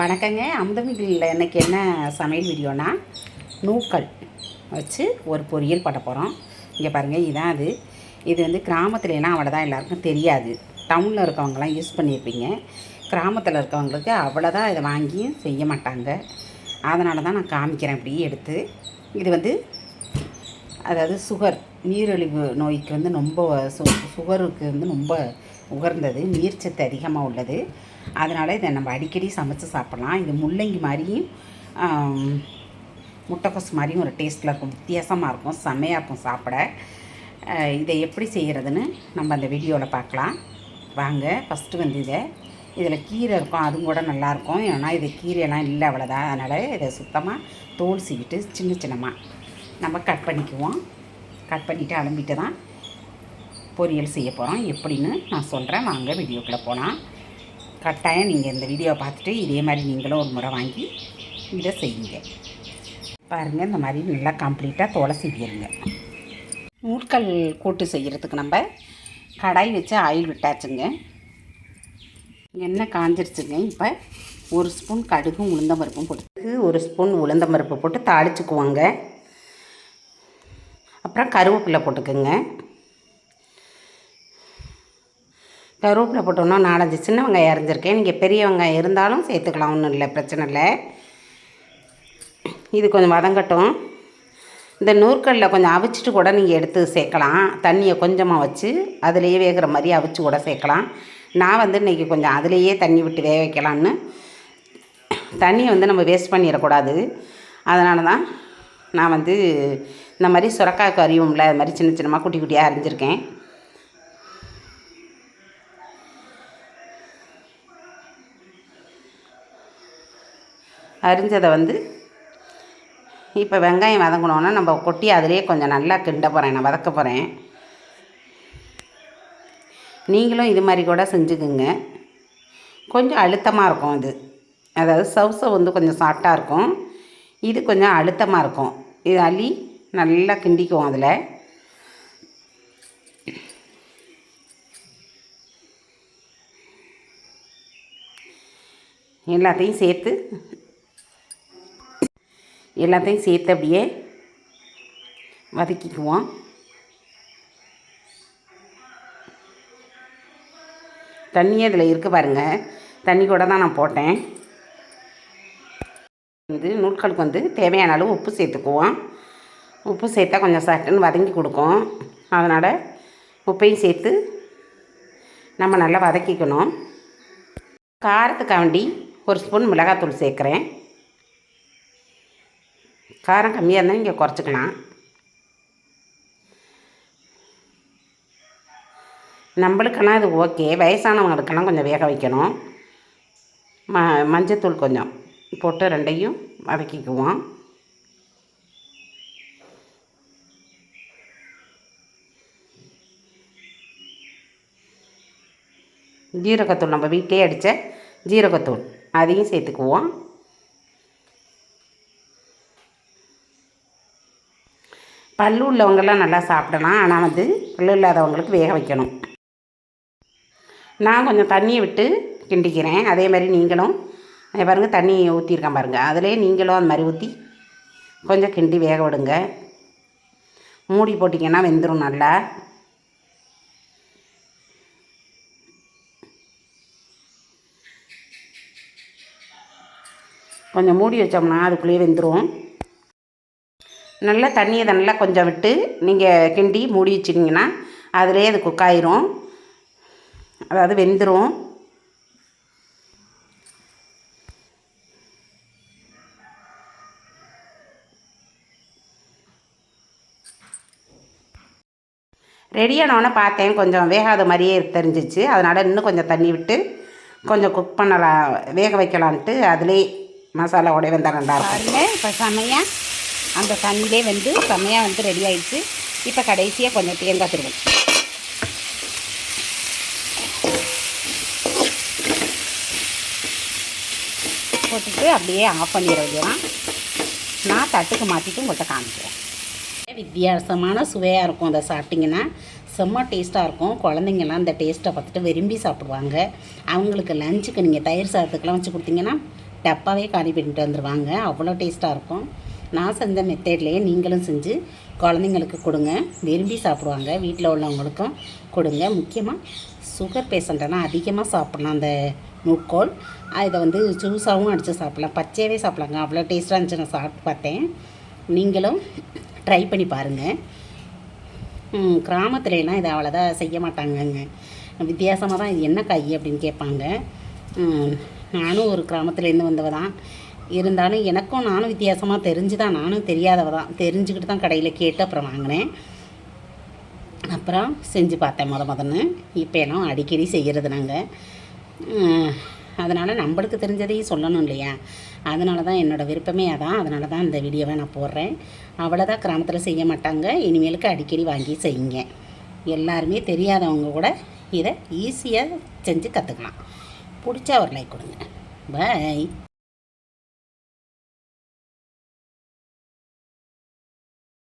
வணக்கங்க. அமுதமிகளில் இன்றைக்கி என்ன சமையல் வீடியோனா? நூக்கல் வச்சு ஒரு பொரியல் பண்ண போகிறோம் இங்கே பாருங்கள் இதான் அது. இது வந்து கிராமத்துலலாம் அவ்வளோ அவ்வளோதான் எல்லாருக்கும் தெரியாது. டவுனில் இருக்கவங்கலாம் யூஸ் பண்ணியிருப்பீங்க. கிராமத்தில் இருக்கவங்களுக்கு அவ்வளோதான் இதை வாங்கியும் செய்ய மாட்டாங்க. அதனால தான் நான் காமிக்கிறேன் இப்படி எடுத்து. இது வந்து அதாவது சுகர் நீரிழிவு நோய்க்கு வந்து ரொம்ப சு சுகருக்கு வந்து ரொம்ப உகர்ந்தது நீர்ச்சத்து அதிகமாக உள்ளது. அதனால் இதை நம்ம அடிக்கடி சமைச்சு சாப்பிட்லாம். இது முள்ளங்கி மாதிரியும் முட்டைக்கோஸ் மாதிரியும் ஒரு டேஸ்ட்டில் இருக்கும். வித்தியாசமாக இருக்கும். செம்மையாக இருக்கும் சாப்பிட. இதை எப்படி செய்கிறதுன்னு நம்ம அந்த வீடியோவில் பார்க்கலாம். வாங்க ஃபஸ்ட்டு வந்து இதை. இதில் கீரை இருக்கும். அதுவும் கூட நல்லாயிருக்கும் ஏன்னா இது கீரையெல்லாம் இல்லை அவ்வளோதான் அதனால் இதை சுத்தமாக தோல் சீவிட்டு சின்ன சின்னமாக நம்ம கட் பண்ணிக்குவோம். கட் பண்ணிவிட்டு அலம்பிட்டு தான் பொரியல் செய்ய போகிறோம் எப்படின்னு நான் சொல்கிறேன் வாங்க வீடியோக்குள்ளே போகலாம் கட்டாயம் நீங்கள் இந்த வீடியோவை பார்த்துட்டு இதே மாதிரி நீங்களும் ஒரு முறை வாங்கி இதை செய்யுங்க. பாருங்கள் இந்த மாதிரி நல்லா கம்ப்ளீட்டாக தோலை சீவிடுங்க. நூற்கல் கூட்டு செய்கிறதுக்கு நம்ம கடாய் வச்சு ஆயில் விட்டாச்சுங்க. எண்ணெய் காஞ்சிருச்சுங்க. இப்போ ஒரு ஸ்பூன் கடுகும் உளுந்தம்பருப்பும் போட்டு ஒரு ஸ்பூன் உளுந்தம்பருப்பு போட்டு தாளிச்சுக்குவாங்க. அப்புறம் கருவேப்பிலை போட்டுக்கோங்க. கருவேப்பிலை போட்டோம்னா நாலஞ்சு சின்ன வெங்காயம் அரைஞ்சிருக்கேன். நீங்கள் பெரிய வெங்காயம் இருந்தாலும் சேர்த்துக்கலாம் ஒன்றும் இல்லை பிரச்சனை இல்லை. இது கொஞ்சம் வதங்கட்டும். இந்த நூற்கல்ல கொஞ்சம் அவிச்சிட்டு கூட நீங்கள் எடுத்து சேர்க்கலாம். தண்ணியை கொஞ்சமாக வச்சு அதிலேயே வேகிற மாதிரி அவிச்சு கூட சேர்க்கலாம். நான் வந்து இன்றைக்கி கொஞ்சம் அதிலேயே தண்ணி விட்டு வேக வைக்கலான்னு தண்ணியை வந்து நம்ம வேஸ்ட் பண்ணிடக்கூடாது. அதனால தான் நான் வந்து இந்த மாதிரி சுரக்காய் கறியும்ல அது மாதிரி சின்ன சின்னமாக குட்டி குட்டியாக அரிஞ்சிருக்கேன். அரிஞ்சதை வந்து இப்போ வெங்காயம் வதங்கினோன்னா நம்ம கொட்டி அதிலேயே கொஞ்சம் நல்லா கிண்ட போகிறேன் நான் வதக்க போகிறேன். நீங்களும் இது மாதிரி கூட செஞ்சுக்குங்க. கொஞ்சம் அழுத்தமாக இருக்கும் இது அதாவது சவுசை வந்து கொஞ்சம் சாஃப்டாக இருக்கும். இது கொஞ்சம் அழுத்தமாக இருக்கும். இது அள்ளி நல்லா கிண்டிக்குவோம் அதில். எல்லாத்தையும் சேர்த்து எல்லாத்தையும் சேர்த்து அப்படியே வதக்கிக்குவோம். தண்ணியே இதில் இருக்குது பாருங்கள் தண்ணி கூட தான் நான் போட்டேன். வந்து நூட்களுக்கு வந்து தேவையான அளவு உப்பு சேர்த்துக்குவோம். உப்பு சேர்த்தா கொஞ்சம் சட்டுன்னு வதங்கி கொடுக்கும். அதனால் உப்பையும் சேர்த்து நம்ம நல்லா வதக்கிக்கணும். காரத்துக்காண்டி ஒரு ஸ்பூன் மிளகாத்தூள் சேர்க்குறேன். காரம் கம்மியாக இருந்தால் இங்கே குறைச்சிக்கலாம். நம்மளுக்கெல்லாம் இது ஓகே. வயசானவங்களுக்கெல்லாம் கொஞ்சம் வேக வைக்கணும். ம மஞ்சத்தூள் கொஞ்சம் போட்டு ரெண்டையும் வதக்கிக்குவோம். ஜீரகத்தூள் நம்ம வீட்டிலே அடித்த ஜீரகத்தூள் அதையும் சேர்த்துக்குவோம். பல்லு உள்ளவங்கெல்லாம் நல்லா சாப்பிடலாம். ஆனால் வந்து பல்லு இல்லாதவங்களுக்கு வேக வைக்கணும். நான் கொஞ்சம் தண்ணியை விட்டு கிண்டிக்கிறேன். அதே மாதிரி நீங்களும் பாருங்கள் தண்ணி ஊற்றிருக்கேன் பாருங்கள் அதிலே நீங்களும் அந்த மாதிரி ஊற்றி கொஞ்சம் கிண்டி வேக விடுங்க. மூடி போட்டிங்கன்னா வெந்துடும் நல்லா. கொஞ்சம் மூடி வச்சோம்னா அதுக்குள்ளேயே வெந்துடும் நல்லா தண்ணியை நல்லா கொஞ்சம் விட்டு நீங்கள் கிண்டி மூடி வச்சிட்டிங்கன்னா அதிலே அது குக்காயிரும் அதாவது வெந்துடும் ரெடியானவொன்னே பார்த்தேன் கொஞ்சம் வேகாத மாதிரியே தெரிஞ்சிச்சு. அதனால் இன்னும் கொஞ்சம் தண்ணி விட்டு கொஞ்சம் குக் பண்ணலாம் வேக வைக்கலான்ட்டு அதிலே உடைய வெந்தால் நல்லாயிருக்கும் இருக்கும். இப்போ சமையல் அந்த தண்ணியிலே வந்து செம்மையாக வந்து ரெடி ஆகிடுச்சு இப்போ கடைசியாக கொஞ்சம் தேங்காய் திருவோம் போட்டுட்டு அப்படியே ஆஃப் பண்ணிட வேண்டியதான் நான் தட்டுக்கு மாற்றிட்டு உங்கள்கிட்ட காமிக்கிறேன். வித்தியாசமான சுவையாக இருக்கும் அதை சாப்பிட்டிங்கன்னா. செம்ம டேஸ்ட்டாக இருக்கும். குழந்தைங்கெல்லாம் அந்த டேஸ்ட்டை பார்த்துட்டு விரும்பி சாப்பிடுவாங்க. அவங்களுக்கு லஞ்சுக்கு நீங்கள் தயிர் சாதத்துக்கெலாம் வச்சு கொடுத்தீங்கன்னா டப்பாவே காலி பண்ணிட்டு வந்துடுவாங்க அவ்வளோ டேஸ்ட்டாக இருக்கும். நான் செஞ்ச மெத்தட்லேயே நீங்களும் செஞ்சு குழந்தைங்களுக்கு கொடுங்க. விரும்பி சாப்பிடுவாங்க. வீட்டில் உள்ளவங்களுக்கும் கொடுங்க. முக்கியமாக சுகர் பேஷண்ட்டெல்லாம் அதிகமாக சாப்பிட்லாம். அந்த நூட்கோல் இதை வந்து ஜூஸாகவும் அடித்து சாப்பிட்லாம். பச்சையாகவே சாப்பிட்லாங்க. அவ்வளோ டேஸ்ட்டாக இருந்துச்சு நான் சாப்பிட்டு பார்த்தேன். நீங்களும் ட்ரை பண்ணி பாருங்கள் கிராமத்துலலாம் இதை அவ்வளோதான் செய்ய மாட்டாங்கங்க. வித்தியாசமாக தான் இது என்ன காய் அப்படின்னு கேட்பாங்க. நானும் ஒரு கிராமத்துலேருந்து வந்தவ தான் இருந்தாலும் எனக்கும் நானும் வித்தியாசமாக தெரிஞ்சு தான் நானும் தெரியாதவ தான் தெரிஞ்சுக்கிட்டு தான் கடையில் கேட்டு அப்புறம் வாங்கினேன். அப்புறம் செஞ்சு பார்த்தேன் முத முதன்னு. இப்போ எல்லாம் அடிக்கடி செய்கிறது நாங்கள் அதனால் நம்மளுக்கு தெரிஞ்சதையும் சொல்லணும் இல்லையா? அதனால தான் என்னோடய விருப்பமே அதான். அதனால தான் இந்த வீடியோவை நான் போடுறேன். அவ்வளோதான் கிராமத்தில் செய்ய மாட்டாங்க. இனிமேலுக்கு அடிக்கடி வாங்கி செய்யுங்க. எல்லாருமே தெரியாதவங்க கூட இதை ஈஸியாக செஞ்சு கற்றுக்கலாம் பிடிச்சா ஒரு லைக் கொடுங்க. பை